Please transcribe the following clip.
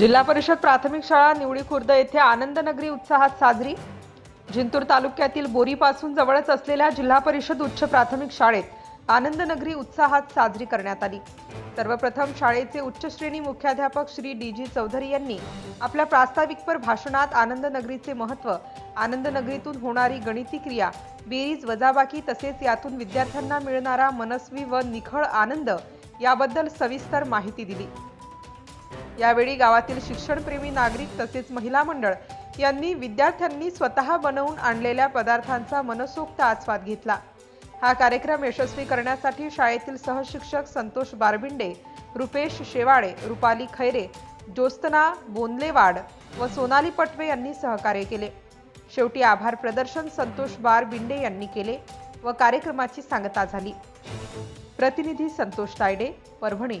जिल्हा परिषद प्राथमिक शाळा निवडी खुर्द येथे आनंदनगरी उत्साहात साजरी. जिंतूर तालुक्यातील बोरीपासून जवळच असलेल्या जिल्हा परिषद उच्च प्राथमिक शाळेत आनंदनगरी उत्साहात साजरी करण्यात आली. सर्वप्रथम शाळेचे उच्च श्रेणी मुख्याध्यापक श्री डी जी चौधरी यांनी आपल्या प्रास्ताविकपर भाषणात आनंदनगरीचे महत्त्व आनंदनगरीतून होणारी गणिती क्रिया बेरीज वजाबाकी तसेच यातून विद्यार्थ्यांना मिळणारा मनस्वी व निखळ आनंद याबद्दल सविस्तर माहिती दिली. यावेळी गावातील शिक्षणप्रेमी नागरिक तसेच महिला मंडळ यांनी विद्यार्थ्यांनी स्वतः बनवून आणलेल्या पदार्थांचा मनसोक्त आस्वाद घेतला. हा कार्यक्रम यशस्वी करण्यासाठी शाळेतील सहशिक्षक संतोष बारबिंडे रुपेश शेवाळे रुपाली खैरे ज्योस्तना बोंदलेवाड व सोनाली पटवे यांनी सहकार्य केले. शेवटी आभार प्रदर्शन संतोष बार बिंडे यांनी केले व कार्यक्रमाची सांगता झाली. प्रतिनिधी संतोष तायडे परभणी.